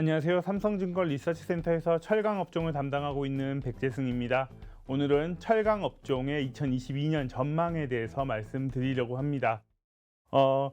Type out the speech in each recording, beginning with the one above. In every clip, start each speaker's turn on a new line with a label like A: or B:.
A: 안녕하세요. 삼성증권 리서치센터에서 철강 업종을 담당하고 있는 백재승입니다. 오늘은 철강 업종의 2022년 전망에 대해서 말씀드리려고 합니다. 어,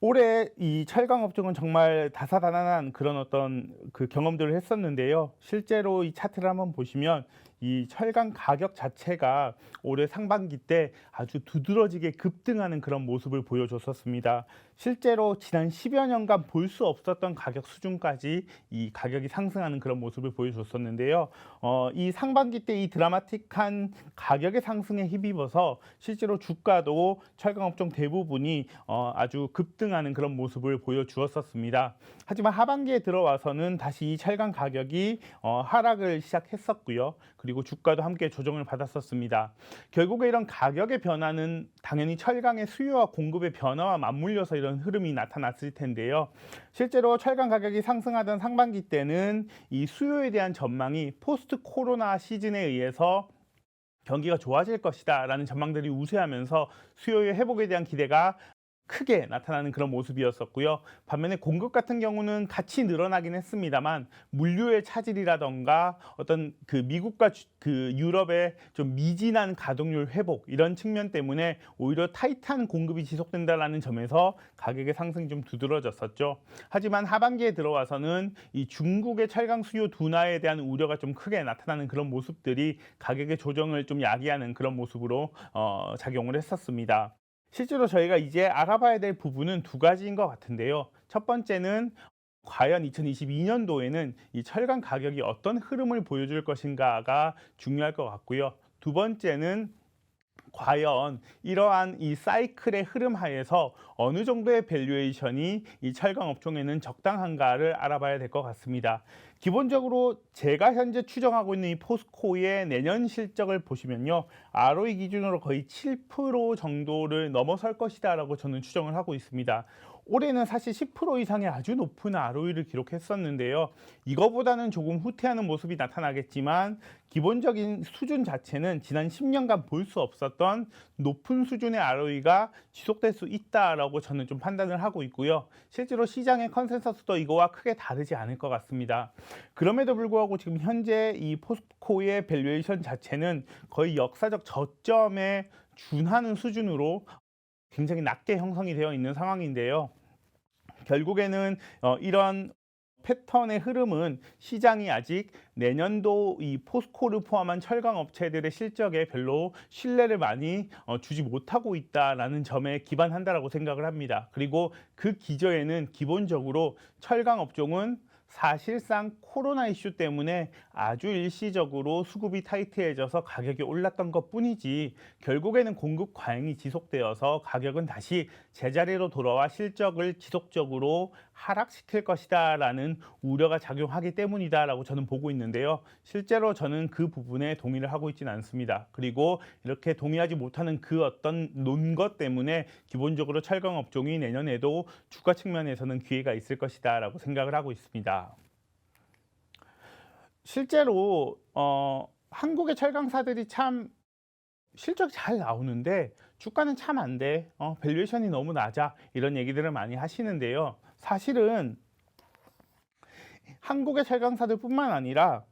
A: 올해 이 철강 업종은 정말 다사다난한 그런 어떤 그 경험들을 했었는데요. 실제로 이 차트를 한번 보시면 이 철강 가격 자체가 올해 상반기 때 아주 두드러지게 급등하는 그런 모습을 보여줬었습니다. 실제로 지난 10여 년간 볼 수 없었던 가격 수준까지 이 가격이 상승하는 그런 모습을 보여줬었는데요. 어, 이 상반기 때 이 드라마틱한 가격의 상승에 힘입어서 실제로 주가도 철강 업종 대부분이 어, 아주 급등하는 그런 모습을 보여주었었습니다. 하지만 하반기에 들어와서는 다시 이 철강 가격이 어, 하락을 시작했었고요. 그리고 주가도 함께 조정을 받았었습니다. 결국에 이런 가격의 변화는 당연히 철강의 수요와 공급의 변화와 맞물려서 이런 흐름이 나타났을 텐데요. 실제로 철강 가격이 상승하던 상반기 때는 이 수요에 대한 전망이 포스트 코로나 시즌에 의해서 경기가 좋아질 것이다 라는 전망들이 우세하면서 수요의 회복에 대한 기대가 크게 나타나는 그런 모습이었었고요. 반면에 공급 같은 경우는 같이 늘어나긴 했습니다만 물류의 차질이라던가 어떤 그 미국과 주- 그 유럽의 좀 미진한 가동률 회복 이런 측면 때문에 오히려 타이트한 공급이 지속된다라는 점에서 가격의 상승이 좀 두드러졌었죠. 하지만 하반기에 들어와서는 이 중국의 철강 수요 둔화에 대한 우려가 좀 크게 나타나는 그런 모습들이 가격의 조정을 좀 야기하는 그런 모습으로 어, 작용을 했었습니다. 실제로 저희가 이제 알아봐야 될 부분은 두 가지인 것 같은데요. 첫 번째는 과연 2022년도에는 이 철강 가격이 어떤 흐름을 보여줄 것인가가 중요할 것 같고요. 두 번째는 과연 이러한 이 사이클의 흐름 하에서 어느 정도의 밸류에이션이 이 철강 업종에는 적당한가를 알아봐야 될 것 같습니다. 기본적으로 제가 현재 추정하고 있는 이 포스코의 내년 실적을 보시면요. ROE 기준으로 거의 7% 정도를 넘어설 것이다라고 저는 추정을 하고 있습니다. 올해는 사실 10% 이상의 아주 높은 ROE를 기록했었는데요. 이거보다는 조금 후퇴하는 모습이 나타나겠지만 기본적인 수준 자체는 지난 10년간 볼 수 없었던 높은 수준의 ROE가 지속될 수 있다라고 저는 좀 판단을 하고 있고요. 실제로 시장의 컨센서스도 이거와 크게 다르지 않을 것 같습니다. 그럼에도 불구하고 지금 현재 이 포스코의 밸류에이션 자체는 거의 역사적 저점에 준하는 수준으로 굉장히 낮게 형성이 되어 있는 상황인데요. 결국에는 어, 이런 패턴의 흐름은 시장이 아직 내년도 이 포스코를 포함한 철강 업체들의 실적에 별로 신뢰를 많이 어, 주지 못하고 있다라는 점에 기반한다라고 생각을 합니다. 그리고 그 기저에는 기본적으로 철강 업종은 사실상 코로나 이슈 때문에 아주 일시적으로 수급이 타이트해져서 가격이 올랐던 것 뿐이지 결국에는 공급 과잉이 지속되어서 가격은 다시 제자리로 돌아와 실적을 지속적으로 하락시킬 것이다 라는 우려가 작용하기 때문이다 라고 저는 보고 있는데요. 실제로 저는 그 부분에 동의를 하고 있지는 않습니다. 그리고 이렇게 동의하지 못하는 그 어떤 논것 때문에 기본적으로 철강 업종이 내년에도 주가 측면에서는 기회가 있을 것이다 라고 생각을 하고 있습니다. 실제로 어, 한국의 철강사들이 참 실적이 잘 나오는데 주가는 참 안 돼. 어, 밸류에이션이 너무 낮아. 이런 얘기들을 많이 하시는데요. 사실은 한국의 철강사들뿐만 아니라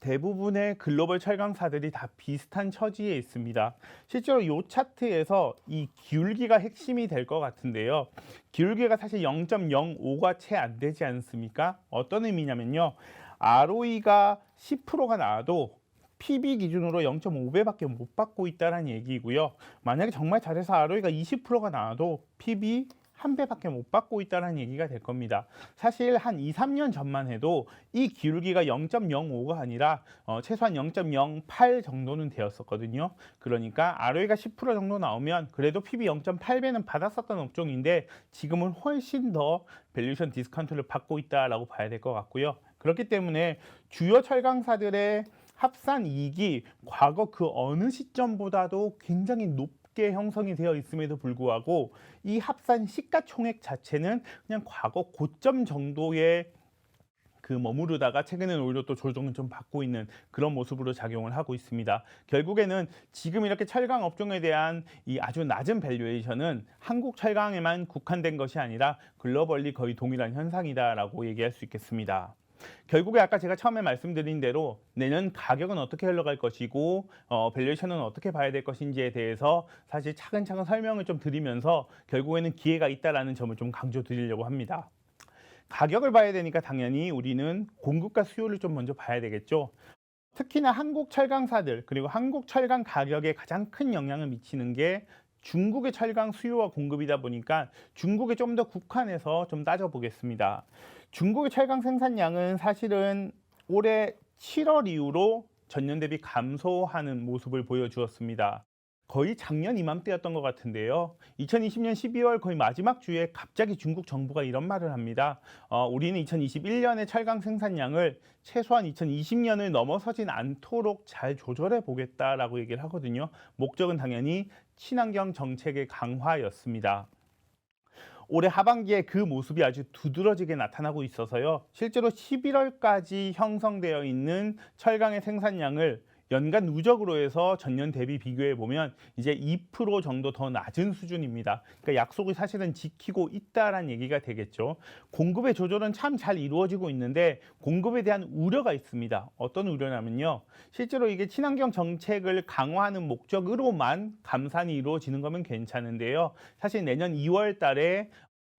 A: 대부분의 글로벌 철강사들이 다 비슷한 처지에 있습니다. 실제로 이 차트에서 이 기울기가 핵심이 될 것 같은데요. 기울기가 사실 0.05가 채 안 되지 않습니까? 어떤 의미냐면요. ROE가 10%가 나와도 PB 기준으로 0.5배밖에 못 받고 있다는 얘기고요. 만약에 정말 잘해서 ROE가 20%가 나와도 PB 한 배밖에 못 받고 있다는 얘기가 될 겁니다. 사실 한 2, 3년 전만 해도 이 기울기가 0.05가 아니라 어, 최소한 0.08 정도는 되었었거든요. 그러니까 ROE가 10% 정도 나오면 그래도 PB 0.8배는 받았었던 업종인데 지금은 훨씬 더 밸류션 디스카운트를 받고 있다라고 봐야 될 것 같고요. 그렇기 때문에 주요 철강사들의 합산 이익이 과거 그 어느 시점보다도 굉장히 높 게 형성이 되어 있음에도 불구하고 이 합산 시가총액 자체는 그냥 과거 고점 정도의 그 머무르다가 최근에는 오히려 또 조정을 좀 받고 있는 그런 모습으로 작용을 하고 있습니다. 결국에는 지금 이렇게 철강 업종에 대한 이 아주 낮은 밸류에이션은 한국 철강에만 국한된 것이 아니라 글로벌리 거의 동일한 현상이다라고 얘기할 수 있겠습니다. 결국에 아까 제가 처음에 말씀드린 대로 내년 가격은 어떻게 흘러갈 것이고 어, 밸류에이션은 어떻게 봐야 될 것인지에 대해서 사실 차근차근 설명을 좀 드리면서 결국에는 기회가 있다라는 점을 좀 강조 드리려고 합니다. 가격을 봐야 되니까 당연히 우리는 공급과 수요를 좀 먼저 봐야 되겠죠. 특히나 한국 철강사들 그리고 한국 철강 가격에 가장 큰 영향을 미치는 게 중국의 철강 수요와 공급이다 보니까 중국에 좀 더 국한해서 좀 따져보겠습니다. 중국의 철강 생산량은 사실은 올해 7월 이후로 전년 대비 감소하는 모습을 보여주었습니다. 거의 작년 이맘때였던 것 같은데요. 2020년 12월 거의 마지막 주에 갑자기 중국 정부가 이런 말을 합니다. 어, 우리는 2021년의 철강 생산량을 최소한 2020년을 넘어서진 않도록 잘 조절해 보겠다라고 얘기를 하거든요. 목적은 당연히 친환경 정책의 강화였습니다. 올해 하반기에 그 모습이 아주 두드러지게 나타나고 있어서요. 실제로 11월까지 형성되어 있는 철강의 생산량을 연간 누적으로 해서 전년 대비 비교해 보면 이제 2% 정도 더 낮은 수준입니다. 그러니까 약속을 사실은 지키고 있다라는 얘기가 되겠죠. 공급의 조절은 참 잘 이루어지고 있는데 공급에 대한 우려가 있습니다. 어떤 우려냐면요. 실제로 이게 친환경 정책을 강화하는 목적으로만 감산이 이루어지는 거면 괜찮은데요. 사실 내년 2월 달에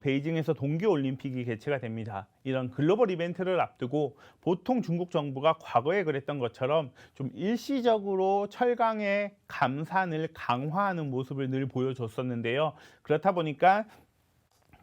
A: 베이징에서 동계올림픽이 개최가 됩니다. 이런 글로벌 이벤트를 앞두고 보통 중국 정부가 과거에 그랬던 것처럼 좀 일시적으로 철강의 감산을 강화하는 모습을 늘 보여줬었는데요. 그렇다 보니까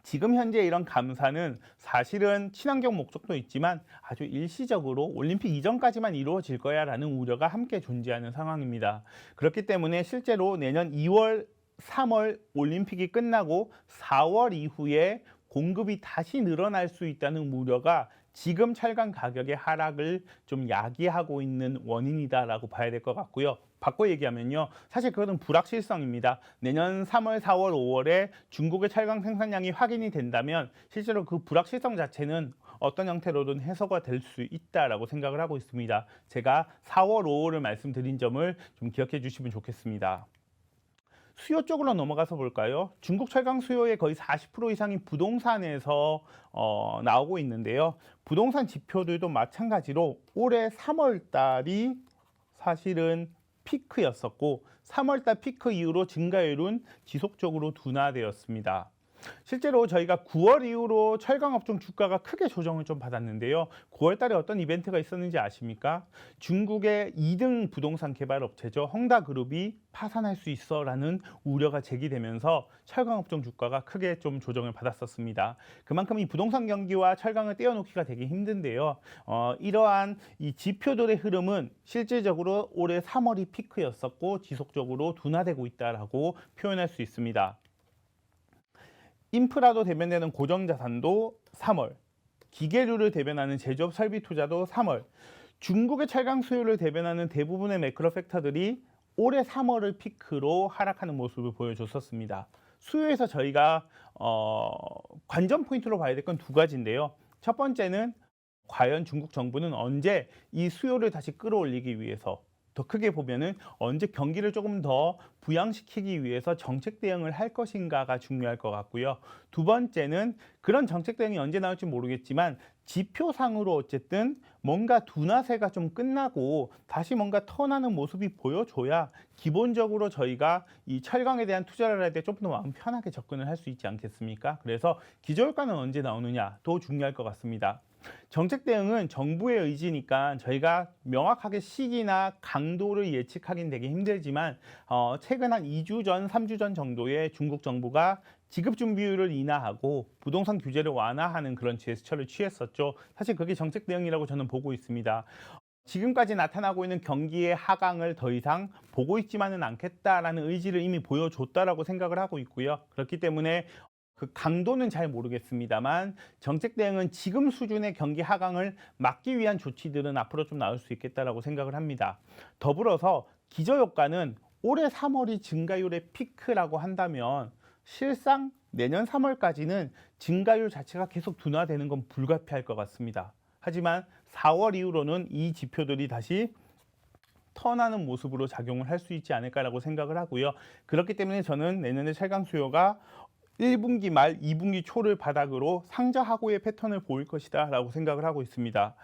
A: 지금 현재 이런 감산은 사실은 친환경 목적도 있지만 아주 일시적으로 올림픽 이전까지만 이루어질 거야라는 우려가 함께 존재하는 상황입니다. 그렇기 때문에 실제로 내년 2월 3월 올림픽이 끝나고 4월 이후에 공급이 다시 늘어날 수 있다는 우려가 지금 철강 가격의 하락을 좀 야기하고 있는 원인이다라고 봐야 될 것 같고요. 바꿔 얘기하면요. 사실 그것은 불확실성입니다. 내년 3월, 4월, 5월에 중국의 철강 생산량이 확인이 된다면 실제로 그 불확실성 자체는 어떤 형태로든 해소가 될 수 있다라고 생각을 하고 있습니다. 제가 4월, 5월을 말씀드린 점을 좀 기억해 주시면 좋겠습니다. 수요 쪽으로 넘어가서 볼까요? 중국 철강 수요의 거의 40% 이상이 부동산에서 어, 나오고 있는데요. 부동산 지표들도 마찬가지로 올해 3월 달이 사실은 피크였었고 3월 달 피크 이후로 증가율은 지속적으로 둔화되었습니다. 실제로 저희가 9월 이후로 철강 업종 주가가 크게 조정을 좀 받았는데요. 9월 달에 어떤 이벤트가 있었는지 아십니까? 중국의 2등 부동산 개발 업체죠. 헝다그룹이 파산할 수 있어라는 우려가 제기되면서 철강 업종 주가가 크게 좀 조정을 받았었습니다. 그만큼 이 부동산 경기와 철강을 떼어놓기가 되게 힘든데요. 어, 이러한 이 지표들의 흐름은 실질적으로 올해 3월이 피크였었고 지속적으로 둔화되고 있다라고 표현할 수 있습니다. 인프라도 대변되는 고정자산도 3월, 기계류를 대변하는 제조업 설비 투자도 3월, 중국의 철강 수요를 대변하는 대부분의 매크로 팩터들이 올해 3월을 피크로 하락하는 모습을 보여줬었습니다. 수요에서 저희가 어, 관전 포인트로 봐야 될 건 두 가지인데요. 첫 번째는 과연 중국 정부는 언제 이 수요를 다시 끌어올리기 위해서 더 크게 보면은 언제 경기를 조금 더 부양시키기 위해서 정책 대응을 할 것인가가 중요할 것 같고요. 두 번째는 그런 정책 대응이 언제 나올지 모르겠지만 지표상으로 어쨌든 뭔가 둔화세가 좀 끝나고 다시 뭔가 턴하는 모습이 보여줘야 기본적으로 저희가 이 철강에 대한 투자를 할때좀더 마음 편하게 접근을 할 수 있지 않겠습니까? 그래서 기저효과는 언제 나오느냐 더 중요할 것 같습니다. 정책 대응은 정부의 의지니까 저희가 명확하게 시기나 강도를 예측하기는 되게 힘들지만 어, 최근 한 2주 전, 3주 전 정도에 중국 정부가 지급 준비율을 인하하고 부동산 규제를 완화하는 그런 제스처를 취했었죠. 사실 그게 정책 대응이라고 저는 보고 있습니다. 지금까지 나타나고 있는 경기의 하강을 더 이상 보고 있지만은 않겠다라는 의지를 이미 보여줬다라고 생각을 하고 있고요. 그렇기 때문에 그 강도는 잘 모르겠습니다만 정책 대응은 지금 수준의 경기 하강을 막기 위한 조치들은 앞으로 좀 나올 수 있겠다라고 생각을 합니다. 더불어서 기저 효과는 올해 3월이 증가율의 피크라고 한다면 실상 내년 3월까지는 증가율 자체가 계속 둔화되는 건 불가피할 것 같습니다. 하지만 4월 이후로는 이 지표들이 다시 턴하는 모습으로 작용을 할 수 있지 않을까라고 생각을 하고요. 그렇기 때문에 저는 내년에 철강 수요가 1분기 말 2분기 초를 바닥으로 상저하고의 패턴을 보일 것이다 라고 생각을 하고 있습니다.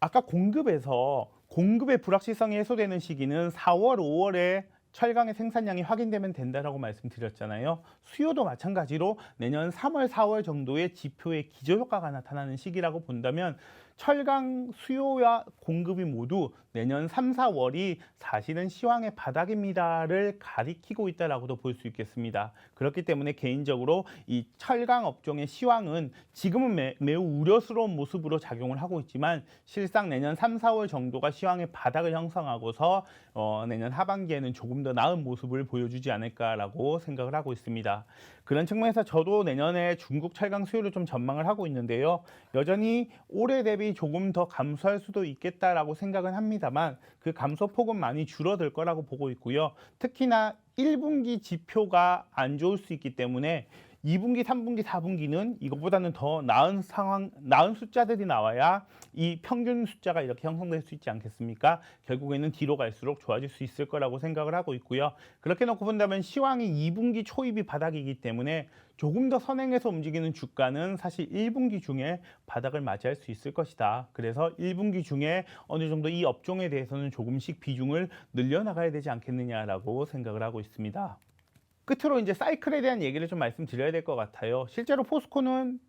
A: 아까 공급에서 공급의 불확실성이 해소되는 시기는 4월, 5월에 철강의 생산량이 확인되면 된다라고 말씀드렸잖아요. 수요도 마찬가지로 내년 3월, 4월 정도의 지표의 기저효과가 나타나는 시기라고 본다면 철강 수요와 공급이 모두 내년 3, 4월이 사실은 시황의 바닥입니다를 가리키고 있다라고도 볼 수 있겠습니다. 그렇기 때문에 개인적으로 이 철강 업종의 시황은 지금은 매, 매우 우려스러운 모습으로 작용을 하고 있지만 실상 내년 3, 4월 정도가 시황의 바닥을 형성하고서 어, 내년 하반기에는 조금 더 나은 모습을 보여주지 않을까라고 생각을 하고 있습니다. 그런 측면에서 저도 내년에 중국 철강 수요를 좀 전망을 하고 있는데요. 여전히 올해 대비 조금 더 감소할 수도 있겠다라고 생각은 합니다만 그 감소폭은 많이 줄어들 거라고 보고 있고요. 특히나 1분기 지표가 안 좋을 수 있기 때문에 2분기, 3분기, 4분기는 이것보다는 더 나은 상황, 나은 숫자들이 나와야 이 평균 숫자가 이렇게 형성될 수 있지 않겠습니까? 결국에는 뒤로 갈수록 좋아질 수 있을 거라고 생각을 하고 있고요. 그렇게 놓고 본다면 시황이 2분기 초입이 바닥이기 때문에 조금 더 선행해서 움직이는 주가는 사실 1분기 중에 바닥을 맞이할 수 있을 것이다. 그래서 1분기 중에 어느 정도 이 업종에 대해서는 조금씩 비중을 늘려나가야 되지 않겠느냐라고 생각을 하고 있습니다. 끝으로 이제 사이클에 대한 얘기를 좀 말씀드려야 될 것 같아요. 실제로 포스코는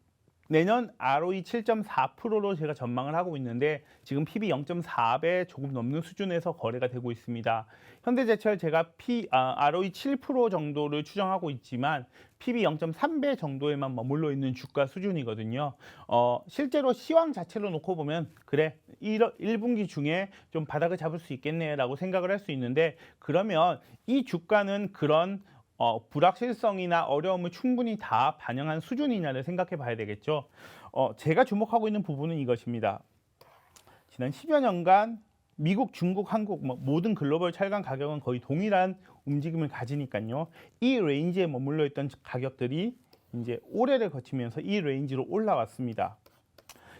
A: 내년 ROE 7.4%로 제가 전망을 하고 있는데 지금 PB 0.4배 조금 넘는 수준에서 거래가 되고 있습니다. 현대제철 제가 P, 아, ROE 7% 정도를 추정하고 있지만 PB 0.3배 정도에만 머물러 있는 주가 수준이거든요. 어, 실제로 시황 자체로 놓고 보면 그래 1, 1분기 중에 좀 바닥을 잡을 수 있겠네라고 생각을 할 수 있는데 그러면 이 주가는 그런 어, 불확실성이나 어려움을 충분히 다 반영한 수준이냐를 생각해 봐야 되겠죠. 어, 제가 주목하고 있는 부분은 이것입니다. 지난 10여 년간 미국, 중국, 한국 뭐 모든 글로벌 철강 가격은 거의 동일한 움직임을 가지니까요. 이 레인지에 머물러 있던 가격들이 이제 올해를 거치면서 이 레인지로 올라왔습니다.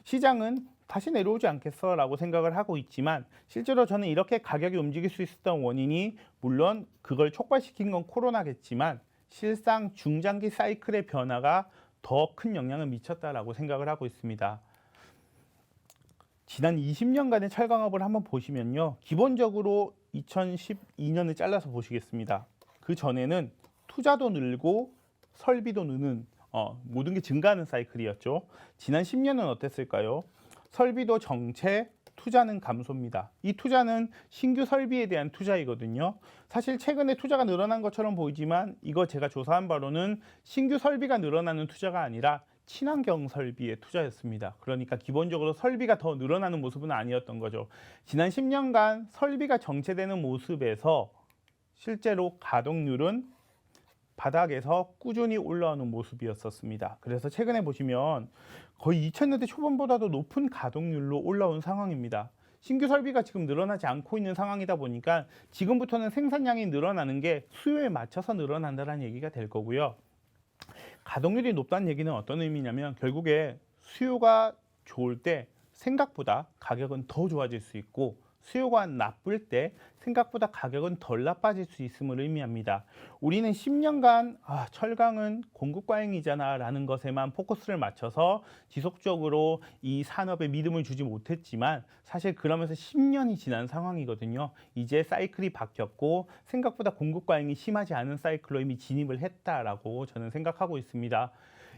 A: 시장은 다시 내려오지 않겠어라고 생각을 하고 있지만 실제로 저는 이렇게 가격이 움직일 수 있었던 원인이 물론 그걸 촉발시킨 건 코로나겠지만 실상 중장기 사이클의 변화가 더 큰 영향을 미쳤다라고 생각을 하고 있습니다. 지난 20년간의 철강업을 한번 보시면요. 기본적으로 2012년을 잘라서 보시겠습니다. 그 전에는 투자도 늘고 설비도 느는 어, 모든 게 증가하는 사이클이었죠. 지난 10년은 어땠을까요? 설비도 정체, 투자는 감소입니다. 이 투자는 신규 설비에 대한 투자이거든요. 사실 최근에 투자가 늘어난 것처럼 보이지만 이거 제가 조사한 바로는 신규 설비가 늘어나는 투자가 아니라 친환경 설비의 투자였습니다. 그러니까 기본적으로 설비가 더 늘어나는 모습은 아니었던 거죠. 지난 10년간 설비가 정체되는 모습에서 실제로 가동률은 바닥에서 꾸준히 올라오는 모습이었었습니다. 그래서 최근에 보시면 거의 2000년대 초반보다도 높은 가동률로 올라온 상황입니다. 신규 설비가 지금 늘어나지 않고 있는 상황이다 보니까 지금부터는 생산량이 늘어나는 게 수요에 맞춰서 늘어난다는 얘기가 될 거고요. 가동률이 높다는 얘기는 어떤 의미냐면 결국에 수요가 좋을 때 생각보다 가격은 더 좋아질 수 있고 수요가 나쁠 때 생각보다 가격은 덜 나빠질 수 있음을 의미합니다. 우리는 10년간 아, 철강은 공급 과잉이잖아 라는 것에만 포커스를 맞춰서 지속적으로 이 산업에 믿음을 주지 못했지만 사실 그러면서 10년이 지난 상황이거든요. 이제 사이클이 바뀌었고 생각보다 공급 과잉이 심하지 않은 사이클로 이미 진입을 했다라고 저는 생각하고 있습니다.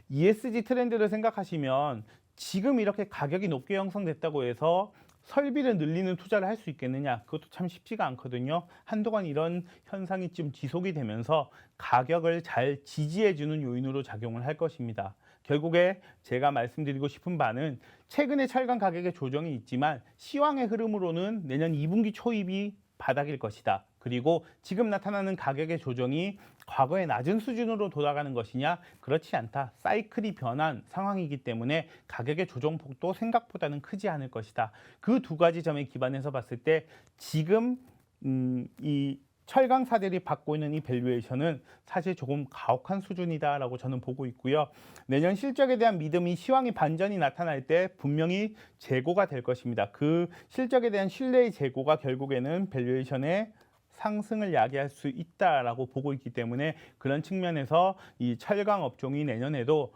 A: ESG 트렌드를 생각하시면 지금 이렇게 가격이 높게 형성됐다고 해서 설비를 늘리는 투자를 할 수 있겠느냐? 그것도 참 쉽지가 않거든요. 한동안 이런 현상이 좀 지속이 되면서 가격을 잘 지지해 주는 요인으로 작용을 할 것입니다. 결국에 제가 말씀드리고 싶은 바는 최근에 철강 가격의 조정이 있지만 시황의 흐름으로는 내년 2분기 초입이 바닥일 것이다. 그리고 지금 나타나는 가격의 조정이 과거의 낮은 수준으로 돌아가는 것이냐? 그렇지 않다. 사이클이 변한 상황이기 때문에 가격의 조정폭도 생각보다는 크지 않을 것이다. 그 두 가지 점에 기반해서 봤을 때 지금 음, 이 철강사들이 받고 있는 이 밸류에이션은 사실 조금 가혹한 수준이다라고 저는 보고 있고요. 내년 실적에 대한 믿음이 시황의 반전이 나타날 때 분명히 재고가 될 것입니다. 그 실적에 대한 신뢰의 재고가 결국에는 밸류에이션의 상승을 야기할 수 있다라고 보고 있기 때문에 그런 측면에서 이 철강 업종이 내년에도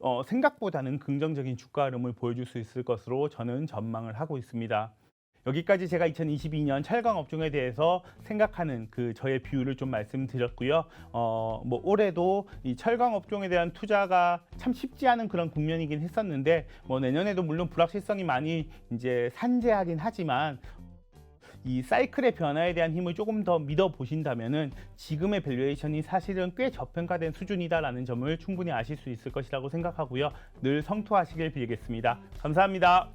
A: 어, 생각보다는 긍정적인 주가 흐름을 보여줄 수 있을 것으로 저는 전망을 하고 있습니다. 여기까지 제가 2022년 철강 업종에 대해서 생각하는 그 저의 비율을 좀 말씀드렸고요. 어, 뭐 올해도 이 철강 업종에 대한 투자가 참 쉽지 않은 그런 국면이긴 했었는데 뭐 내년에도 물론 불확실성이 많이 이제 산재하긴 하지만 이 사이클의 변화에 대한 힘을 조금 더 믿어 보신다면은 지금의 밸류에이션이 사실은 꽤 저평가된 수준이다라는 점을 충분히 아실 수 있을 것이라고 생각하고요. 늘 성투하시길 빌겠습니다. 감사합니다.